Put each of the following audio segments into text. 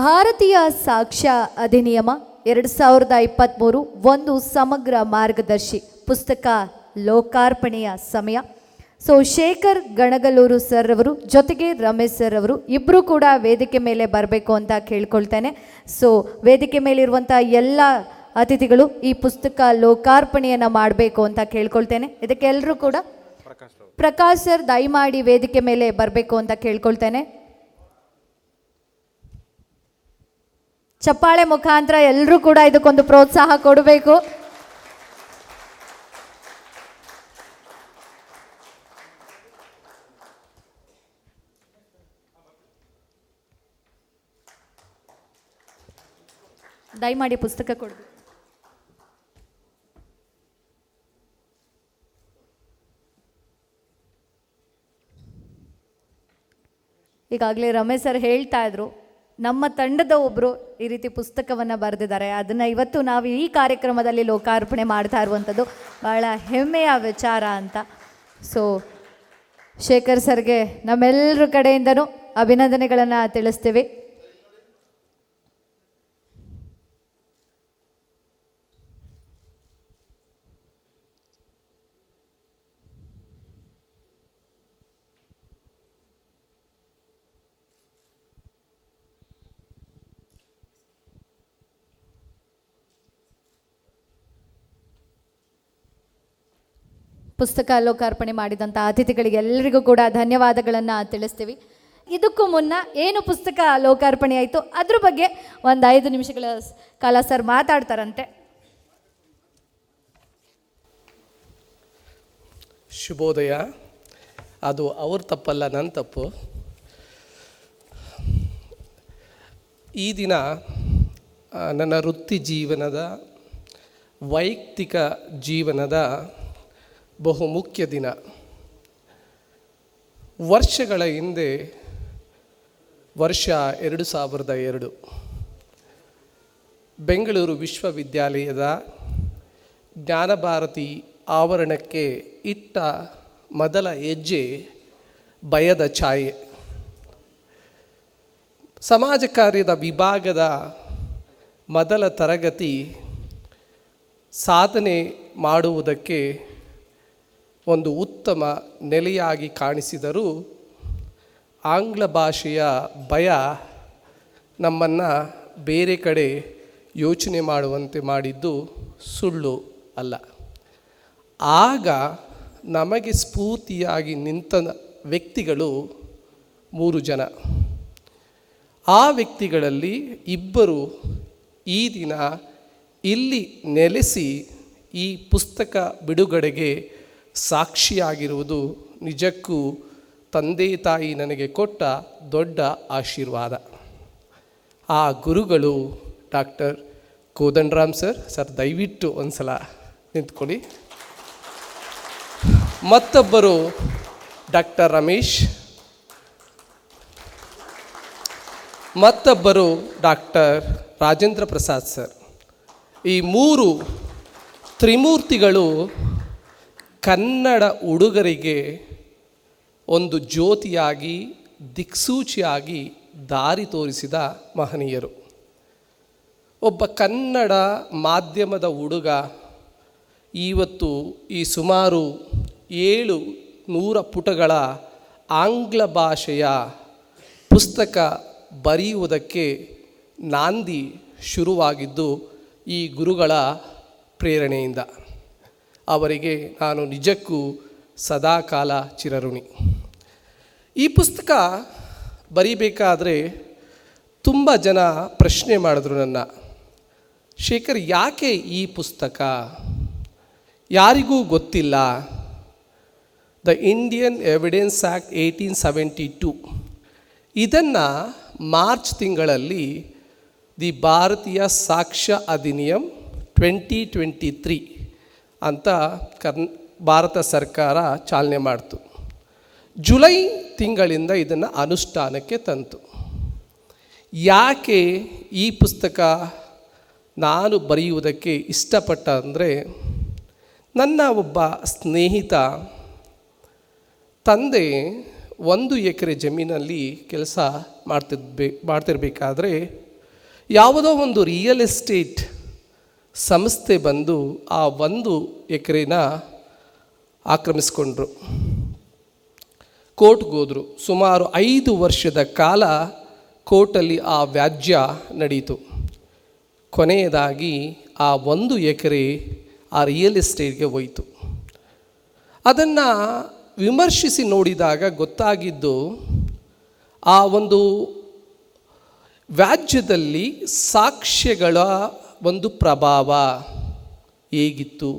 ಭಾರತೀಯ ಸಾಕ್ಷ್ಯ ಅಧಿನಿಯಮ ಎರಡು ಸಾವಿರದ ಇಪ್ಪತ್ತ್ಮೂರು ಒಂದು ಸಮಗ್ರ ಮಾರ್ಗದರ್ಶಿ ಪುಸ್ತಕ ಲೋಕಾರ್ಪಣೆಯ ಸಮಯ. ಸೊ ಶೇಖರ್ ಗಣಗಲೂರು ಸರ್ ಅವರು ಜೊತೆಗೆ ರಮೇಶ್ ಸರ್ ಅವರು ಇಬ್ಬರು ಕೂಡ ವೇದಿಕೆ ಮೇಲೆ ಬರಬೇಕು ಅಂತ ಕೇಳ್ಕೊಳ್ತೇನೆ. ಸೊ ವೇದಿಕೆ ಮೇಲಿರುವಂಥ ಎಲ್ಲ ಅತಿಥಿಗಳು ಈ ಪುಸ್ತಕ ಲೋಕಾರ್ಪಣೆಯನ್ನು ಮಾಡಬೇಕು ಅಂತ ಕೇಳ್ಕೊಳ್ತೇನೆ. ಇದಕ್ಕೆ ಎಲ್ಲರೂ ಕೂಡ ಪ್ರಕಾಶ್ ಸರ್ ದಯಮಾಡಿ ವೇದಿಕೆ ಮೇಲೆ ಬರಬೇಕು ಅಂತ ಕೇಳ್ಕೊಳ್ತೇನೆ. ಚಪ್ಪಾಳೆ ಮುಖಾಂತರ ಎಲ್ಲರೂ ಕೂಡ ಇದಕ್ಕೊಂದು ಪ್ರೋತ್ಸಾಹ ಕೊಡಬೇಕು. ದಯಮಾಡಿ ಪುಸ್ತಕ ಕೊಡು. ಈಗಾಗಲೇ ರಮೇಶ್ ಸರ್ ಹೇಳ್ತಾ ಇದ್ರು ನಮ್ಮ ತಂಡದ ಒಬ್ಬರು ಈ ರೀತಿ ಪುಸ್ತಕವನ್ನು ಬರೆದಿದ್ದಾರೆ. ಅದನ್ನು ಇವತ್ತು ನಾವು ಈ ಕಾರ್ಯಕ್ರಮದಲ್ಲಿ ಲೋಕಾರ್ಪಣೆ ಮಾಡ್ತಾ ಇರುವಂಥದ್ದು ಬಹಳ ಹೆಮ್ಮೆಯ ವಿಚಾರ ಅಂತ. ಸೊ ಶೇಖರ್ ಸರ್ಗೆ ನಮ್ಮೆಲ್ಲರ ಕಡೆಯಿಂದನೂ ಅಭಿನಂದನೆಗಳನ್ನು ತಿಳಿಸ್ತೀವಿ. ಪುಸ್ತಕ ಲೋಕಾರ್ಪಣೆ ಮಾಡಿದಂಥ ಅತಿಥಿಗಳಿಗೆ ಎಲ್ಲರಿಗೂ ಕೂಡ ಧನ್ಯವಾದಗಳನ್ನು ತಿಳಿಸ್ತೀವಿ. ಇದಕ್ಕೂ ಮುನ್ನ ಏನು ಪುಸ್ತಕ ಲೋಕಾರ್ಪಣೆ ಆಯಿತು? ಅದ್ರ ಬಗ್ಗೆ ಒಂದು ಐದು ನಿಮಿಷಗಳ ಕಾಲ ಸರ್ ಮಾತಾಡ್ತಾರಂತೆ. ಶುಭೋದಯ. ಅದು ಅವ್ರ ತಪ್ಪಲ್ಲ ನನ್ನ ತಪ್ಪು. ಈ ದಿನ ನನ್ನ ವೃತ್ತಿ ಜೀವನದ, ವೈಯಕ್ತಿಕ ಜೀವನದ ಬಹುಮುಖ್ಯ ದಿನ. ವರ್ಷಗಳ ಹಿಂದೆ ವರ್ಷ ಎರಡು ಸಾವಿರದ ಎರಡು. ಬೆಂಗಳೂರು ವಿಶ್ವವಿದ್ಯಾಲಯದ ಜ್ಞಾನಭಾರತಿ ಆವರಣಕ್ಕೆ ಇಟ್ಟ ಮೊದಲ ಹೆಜ್ಜೆ ಭಯದ ಛಾಯೆ. ಸಮಾಜ ಕಾರ್ಯದ ವಿಭಾಗದ ಮೊದಲ ತರಗತಿ ಸಾಧನೆ ಮಾಡುವುದಕ್ಕೆ ಒಂದು ಉತ್ತಮ ನೆಲೆಯಾಗಿ ಕಾಣಿಸಿದರೂ ಆಂಗ್ಲ ಭಾಷೆಯ ಭಯ ನಮ್ಮನ್ನು ಬೇರೆ ಕಡೆ ಯೋಚನೆ ಮಾಡುವಂತೆ ಮಾಡಿದ್ದು ಸುಳ್ಳು ಅಲ್ಲ. ಆಗ ನಮಗೆ ಸ್ಫೂರ್ತಿಯಾಗಿ ನಿಂತ ವ್ಯಕ್ತಿಗಳು ಮೂರು ಜನ. ಆ ವ್ಯಕ್ತಿಗಳಲ್ಲಿ ಇಬ್ಬರು ಈ ದಿನ ಇಲ್ಲಿ ನೆಲೆಸಿ ಈ ಪುಸ್ತಕ ಬಿಡುಗಡೆಗೆ ಸಾಕ್ಷಿಯಾಗಿರುವುದು ನಿಜಕ್ಕೂ ತಂದೆ ತಾಯಿ ನನಗೆ ಕೊಟ್ಟ ದೊಡ್ಡ ಆಶೀರ್ವಾದ. ಆ ಗುರುಗಳು ಡಾಕ್ಟರ್ ಕೋದಂಡರಾಮ್ ಸರ್ ಸರ್ ದಯವಿಟ್ಟು ಒಂದು ಸಲ ನಿಂತ್ಕೊಳ್ಳಿ. ಮತ್ತೊಬ್ಬರು ಡಾಕ್ಟರ್ ರಮೇಶ್. ಮತ್ತೊಬ್ಬರು ಡಾಕ್ಟರ್ ರಾಜೇಂದ್ರ ಪ್ರಸಾದ್ ಸರ್. ಈ ಮೂರು ತ್ರಿಮೂರ್ತಿಗಳು ಕನ್ನಡ ಹುಡುಗರಿಗೆ ಒಂದು ಜ್ಯೋತಿಯಾಗಿ, ದಿಕ್ಸೂಚಿಯಾಗಿ ದಾರಿ ತೋರಿಸಿದ ಮಹನೀಯರು. ಒಬ್ಬ ಕನ್ನಡ ಮಾಧ್ಯಮದ ಹುಡುಗ ಇವತ್ತು ಈ ಸುಮಾರು ಏಳು ನೂರ ಪುಟಗಳ ಆಂಗ್ಲ ಭಾಷೆಯ ಪುಸ್ತಕ ಬರೆಯುವುದಕ್ಕೆ ನಾಂದಿ ಶುರುವಾಗಿದ್ದು ಈ ಗುರುಗಳ ಪ್ರೇರಣೆಯಿಂದ. ಅವರಿಗೆ ನಾನು ನಿಜಕ್ಕೂ ಸದಾಕಾಲ ಚಿರಋಣಿ. ಈ ಪುಸ್ತಕ ಬರೀಬೇಕಾದರೆ ತುಂಬ ಜನ ಪ್ರಶ್ನೆ ಮಾಡಿದ್ರು ನನ್ನ. ಶೇಖರ್, ಯಾಕೆ ಈ ಪುಸ್ತಕ? ಯಾರಿಗೂ ಗೊತ್ತಿಲ್ಲ. The Indian evidence act eighteen seventy two ಇದನ್ನು ಮಾರ್ಚ್ ತಿಂಗಳಲ್ಲಿ the Bharatiya Sakshya ಅಧಿನಿಯಂ twenty twenty three ಅಂತ ಕರ್ನ್, ಭಾರತ ಸರ್ಕಾರ ಚಾಲನೆ ಮಾಡ್ತು. ಜುಲೈ ತಿಂಗಳಿಂದ ಇದನ್ನು ಅನುಷ್ಠಾನಕ್ಕೆ ತಂತು. ಯಾಕೆ ಈ ಪುಸ್ತಕ ನಾನು ಬರೆಯುವುದಕ್ಕೆ ಇಷ್ಟಪಟ್ಟ ಅಂದರೆ, ನನ್ನ ಒಬ್ಬ ಸ್ನೇಹಿತ ತಂದೆ ಒಂದು ಎಕರೆ ಜಮೀನಲ್ಲಿ ಕೆಲಸ ಮಾಡ್ತಿದ್ಬೇ ಮಾಡ್ತಿರ್ಬೇಕಾದ್ರೆ, ಯಾವುದೋ ಒಂದು ರಿಯಲ್ ಎಸ್ಟೇಟ್ ಸಂಸ್ಥೆ ಬಂದು ಆ ಒಂದು ಎಕರೆನ ಆಕ್ರಮಿಸಿಕೊಂಡ್ರು. ಕೋರ್ಟ್ಗೋದ್ರು ಸುಮಾರು ಐದು ವರ್ಷದ ಕಾಲ ಕೋರ್ಟಲ್ಲಿ ಆ ವ್ಯಾಜ್ಯ ನಡೆಯಿತು ಕೊನೆಯದಾಗಿ ಆ ಒಂದು ಎಕರೆ ಆ ರಿಯಲ್ ಎಸ್ಟೇಟ್ಗೆ ಹೋಯಿತು. ಅದನ್ನು ವಿಮರ್ಶಿಸಿ ನೋಡಿದಾಗ ಗೊತ್ತಾಗಿದ್ದು, ಆ ಒಂದು ವ್ಯಾಜ್ಯದಲ್ಲಿ ಸಾಕ್ಷ್ಯಗಳ ಒಂದು ಪ್ರಭಾವ ಹೇಗಿತ್ತು?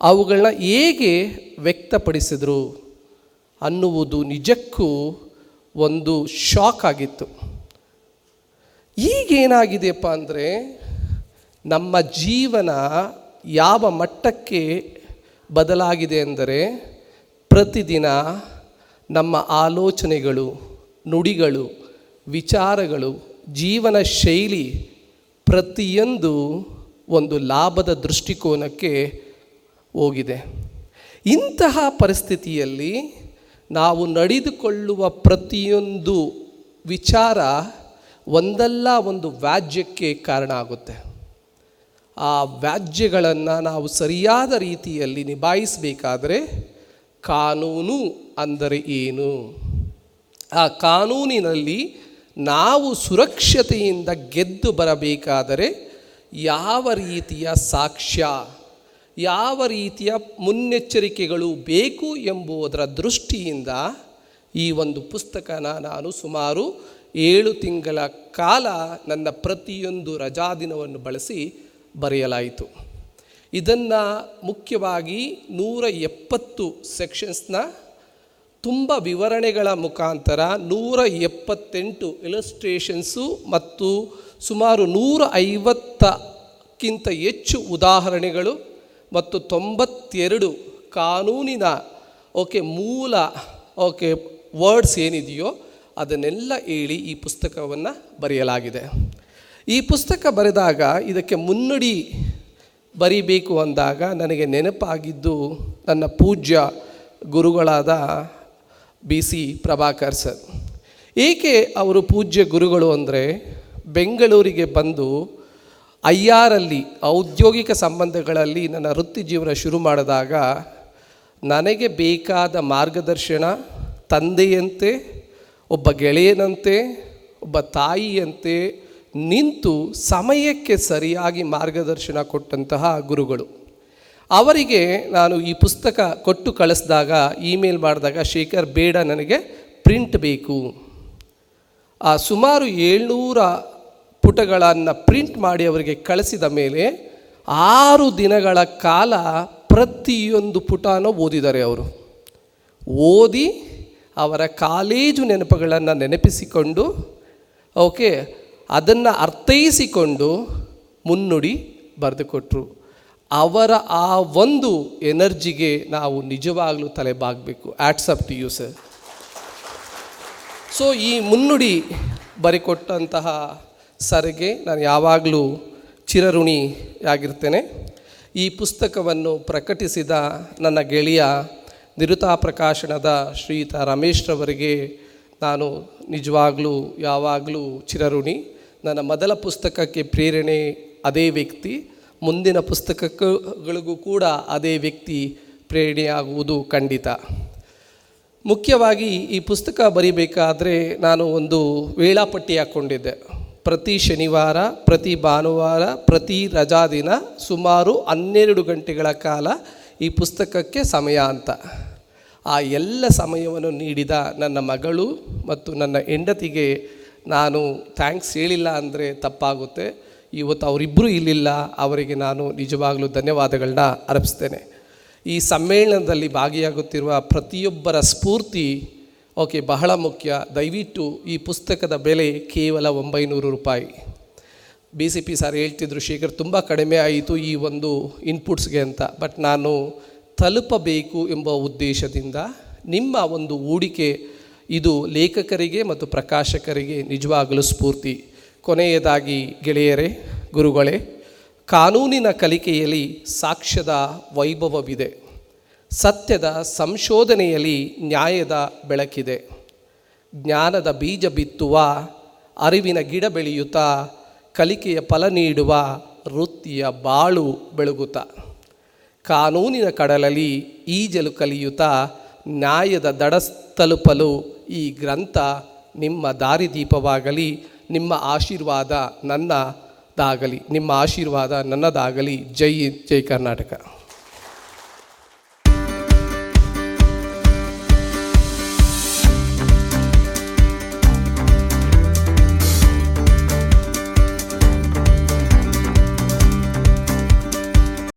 ಅವುಗಳನ್ನ ಹೇಗೆ ವ್ಯಕ್ತಪಡಿಸಿದರು ಅನ್ನುವುದು ನಿಜಕ್ಕೂ ಒಂದು ಶಾಕ್ ಆಗಿತ್ತು. ಈಗೇನಾಗಿದೆಯಪ್ಪ ಅಂದರೆ ನಮ್ಮ ಜೀವನ ಯಾವ ಮಟ್ಟಕ್ಕೆ ಬದಲಾಗಿದೆ ಅಂದರೆ ಪ್ರತಿದಿನ ನಮ್ಮ ಆಲೋಚನೆಗಳು, ನುಡಿಗಳು, ವಿಚಾರಗಳು, ಜೀವನ ಶೈಲಿ ಪ್ರತಿಯೊಂದು ಒಂದು ಲಾಭದ ದೃಷ್ಟಿಕೋನಕ್ಕೆ ಹೋಗಿದೆ. ಇಂತಹ ಪರಿಸ್ಥಿತಿಯಲ್ಲಿ ನಾವು ನಡೆದುಕೊಳ್ಳುವ ಪ್ರತಿಯೊಂದು ವಿಚಾರ ಒಂದಲ್ಲ ಒಂದು ವ್ಯಾಜ್ಯಕ್ಕೆ ಕಾರಣ ಆಗುತ್ತೆ. ಆ ವ್ಯಾಜ್ಯಗಳನ್ನು ನಾವು ಸರಿಯಾದ ರೀತಿಯಲ್ಲಿ ನಿಭಾಯಿಸಬೇಕಾದರೆ ಕಾನೂನು ಅಂದರೆ ಏನು? ಆ ಕಾನೂನಿನಲ್ಲಿ ನಾವು ಸುರಕ್ಷತೆಯಿಂದ ಗೆದ್ದು ಬರಬೇಕಾದರೆ ಯಾವ ರೀತಿಯ ಸಾಕ್ಷ್ಯ, ಯಾವ ರೀತಿಯ ಮುನ್ನೆಚ್ಚರಿಕೆಗಳು ಬೇಕು ಎಂಬುದರ ದೃಷ್ಟಿಯಿಂದ ಈ ಒಂದು ಪುಸ್ತಕನ ನಾನು ಸುಮಾರು ಏಳು ತಿಂಗಳ ಕಾಲ ನನ್ನ ಪ್ರತಿಯೊಂದು ರಜಾದಿನವನ್ನು ಬಳಸಿ ಬರೆಯಲಾಯಿತು. ಇದನ್ನು ಮುಖ್ಯವಾಗಿ ನೂರ ಎಪ್ಪತ್ತು ಸೆಕ್ಷನ್ಸ್ನ ತುಂಬ ವಿವರಣೆಗಳ ಮುಖಾಂತರ ನೂರ ಎಪ್ಪತ್ತೆಂಟು ಇಲಸ್ಟ್ರೇಷನ್ಸು ಮತ್ತು ಸುಮಾರು ನೂರ ಐವತ್ತಕ್ಕಿಂತ ಹೆಚ್ಚು ಉದಾಹರಣೆಗಳು ಮತ್ತು ತೊಂಬತ್ತೆರಡು ಕಾನೂನಿನ, ಓಕೆ, ಮೂಲ, ಓಕೆ ವರ್ಡ್ಸ್ ಏನಿದೆಯೋ ಅದನ್ನೆಲ್ಲ ಹೇಳಿ ಈ ಪುಸ್ತಕವನ್ನು ಬರೆಯಲಾಗಿದೆ. ಈ ಪುಸ್ತಕ ಬರೆದಾಗ ಇದಕ್ಕೆ ಮುನ್ನುಡಿ ಬರಿಬೇಕು ಅಂದಾಗ ನನಗೆ ನೆನಪಾಗಿದ್ದು ನನ್ನ ಪೂಜ್ಯ ಗುರುಗಳಾದ ಬಿ ಸಿ ಪ್ರಭಾಕರ್ ಸರ್. ಏಕೆ ಅವರು ಪೂಜ್ಯ ಗುರುಗಳು ಅಂದರೆ ಬೆಂಗಳೂರಿಗೆ ಬಂದು ಐ ಆರಲ್ಲಿ ಔದ್ಯೋಗಿಕ ಸಂಬಂಧಗಳಲ್ಲಿ ನನ್ನ ವೃತ್ತಿ ಜೀವನ ಶುರು ಮಾಡಿದಾಗ ನನಗೆ ಬೇಕಾದ ಮಾರ್ಗದರ್ಶನ, ತಂದೆಯಂತೆ, ಒಬ್ಬ ಗೆಳೆಯನಂತೆ, ಒಬ್ಬ ತಾಯಿಯಂತೆ ನಿಂತು ಸಮಯಕ್ಕೆ ಸರಿಯಾಗಿ ಮಾರ್ಗದರ್ಶನ ಕೊಟ್ಟಂತಹ ಗುರುಗಳು. ಅವರಿಗೆ ನಾನು ಈ ಪುಸ್ತಕ ಕೊಟ್ಟು ಕಳಿಸಿದಾಗ, ಇಮೇಲ್ ಮಾಡಿದಾಗ, ಶೇಖರ್, ಬೇಡ, ನನಗೆ ಪ್ರಿಂಟ್ ಬೇಕು. ಆ ಸುಮಾರು ಏಳ್ನೂರ ಪುಟಗಳನ್ನು ಪ್ರಿಂಟ್ ಮಾಡಿ ಅವರಿಗೆ ಕಳಿಸಿದ ಮೇಲೆ, ಆರು ದಿನಗಳ ಕಾಲ ಪ್ರತಿಯೊಂದು ಪುಟನೂ ಓದಿದ್ದಾರೆ ಅವರು. ಓದಿ ಅವರ ಕಾಲೇಜು ನೆನಪುಗಳನ್ನು ನೆನಪಿಸಿಕೊಂಡು, ಓಕೆ, ಅದನ್ನು ಅರ್ಥೈಸಿಕೊಂಡು ಮುನ್ನುಡಿ ಬರೆದುಕೊಟ್ರು ಅವರ ಆ ಒಂದು ಎನರ್ಜಿಗೆ ನಾವು ನಿಜವಾಗಲೂ ತಲೆಬಾಗಬೇಕು. Hats off to you sir so ಈ ಮುನ್ನುಡಿ ಬರಿಕೊಟ್ಟಂತಹ ಸರ್ಗೆ ನಾನು ಯಾವಾಗಲೂ ಚಿರಋಣಿಯಾಗಿರ್ತೇನೆ ಈ ಪುಸ್ತಕವನ್ನು ಪ್ರಕಟಿಸಿದ ನನ್ನ ಗೆಳೆಯ ನಿರುತಾ ಪ್ರಕಾಶನದ ಶ್ರೀಯುತ ರಮೇಶ್ರವರಿಗೆ ನಾನು ನಿಜವಾಗಲೂ ಯಾವಾಗಲೂ ಚಿರಋಣಿ. ನನ್ನ ಮೊದಲ ಪುಸ್ತಕಕ್ಕೆ ಪ್ರೇರಣೆ ಅದೇ ವ್ಯಕ್ತಿ. ಮುಂದಿನ ಪುಸ್ತಕಗಳಿಗೂ ಕೂಡ ಅದೇ ವ್ಯಕ್ತಿ ಪ್ರೇರಣೆಯಾಗುವುದು ಖಂಡಿತ. ಮುಖ್ಯವಾಗಿ ಈ ಪುಸ್ತಕ ಬರಿಬೇಕಾದರೆ ನಾನು ಒಂದು ವೇಳಾಪಟ್ಟಿ ಹಾಕ್ಕೊಂಡಿದ್ದೆ. ಪ್ರತಿ ಶನಿವಾರ, ಪ್ರತಿ ಭಾನುವಾರ, ಪ್ರತಿ ರಜಾ ದಿನ ಸುಮಾರು ಹನ್ನೆರಡು ಗಂಟೆಗಳ ಕಾಲ ಈ ಪುಸ್ತಕಕ್ಕೆ ಸಮಯ ಅಂತ. ಆ ಎಲ್ಲ ಸಮಯವನ್ನು ನೀಡಿದ ನನ್ನ ಮಗಳು ಮತ್ತು ನನ್ನ ಹೆಂಡತಿಗೆ ನಾನು ಥ್ಯಾಂಕ್ಸ್ ಹೇಳಿಲ್ಲ ಅಂದರೆ ತಪ್ಪಾಗುತ್ತೆ. ಇವತ್ತು ಅವರಿಬ್ಬರು ಇಲ್ಲಿಲ್ಲ. ಅವರಿಗೆ ನಾನು ನಿಜವಾಗಲೂ ಧನ್ಯವಾದಗಳನ್ನ ಅರ್ಪಿಸ್ತೇನೆ. ಈ ಸಮ್ಮೇಳನದಲ್ಲಿ ಭಾಗಿಯಾಗುತ್ತಿರುವ ಪ್ರತಿಯೊಬ್ಬರ ಸ್ಫೂರ್ತಿ, ಓಕೆ, ಬಹಳ ಮುಖ್ಯ. ದಯವಿಟ್ಟು ಈ ಪುಸ್ತಕದ ಬೆಲೆ ಕೇವಲ ಒಂಬೈನೂರು ರೂಪಾಯಿ. ಬಿ ಸಿ ಪಿ ಸರ್ ಹೇಳ್ತಿದ್ರು, ಶೇಖರ್, ತುಂಬ ಕಡಿಮೆ ಆಯಿತು ಈ ಒಂದು ಇನ್ಪುಟ್ಸ್ಗೆ ಅಂತ. ಬಟ್ ನಾನು ತಲುಪಬೇಕು ಎಂಬ ಉದ್ದೇಶದಿಂದ ನಿಮ್ಮ ಒಂದು ಹೂಡಿಕೆ, ಇದು ಲೇಖಕರಿಗೆ ಮತ್ತು ಪ್ರಕಾಶಕರಿಗೆ ನಿಜವಾಗಲೂ ಸ್ಫೂರ್ತಿ. ಕೊನೆಯದಾಗಿ ಗೆಳೆಯರೇ, ಗುರುಗಳೇ, ಕಾನೂನಿನ ಕಲಿಕೆಯಲ್ಲಿ ಸಾಕ್ಷ್ಯದ ವೈಭವವಿದೆ. ಸತ್ಯದ ಸಂಶೋಧನೆಯಲ್ಲಿ ನ್ಯಾಯದ ಬೆಳಕಿದೆ. ಜ್ಞಾನದ ಬೀಜ ಬಿತ್ತುವ, ಅರಿವಿನ ಗಿಡ ಬೆಳೆಯುತ್ತಾ, ಕಲಿಕೆಯ ಫಲ ನೀಡುವ ವೃತ್ತಿಯ ಬಾಳು ಬೆಳಗುತ್ತ. ಕಾನೂನಿನ ಕಡಲಲ್ಲಿ ಈಜಲು ಕಲಿಯುತ್ತಾ, ನ್ಯಾಯದ ದಡ ತಲುಪಲು ಈ ಗ್ರಂಥ ನಿಮ್ಮ ದಾರಿದೀಪವಾಗಲಿ. ನಿಮ್ಮ ಆಶೀರ್ವಾದ ನನ್ನದಾಗಲಿ ನಿಮ್ಮ ಆಶೀರ್ವಾದ ನನ್ನದಾಗಲಿ. ಜೈ ಜೈ ಕರ್ನಾಟಕ.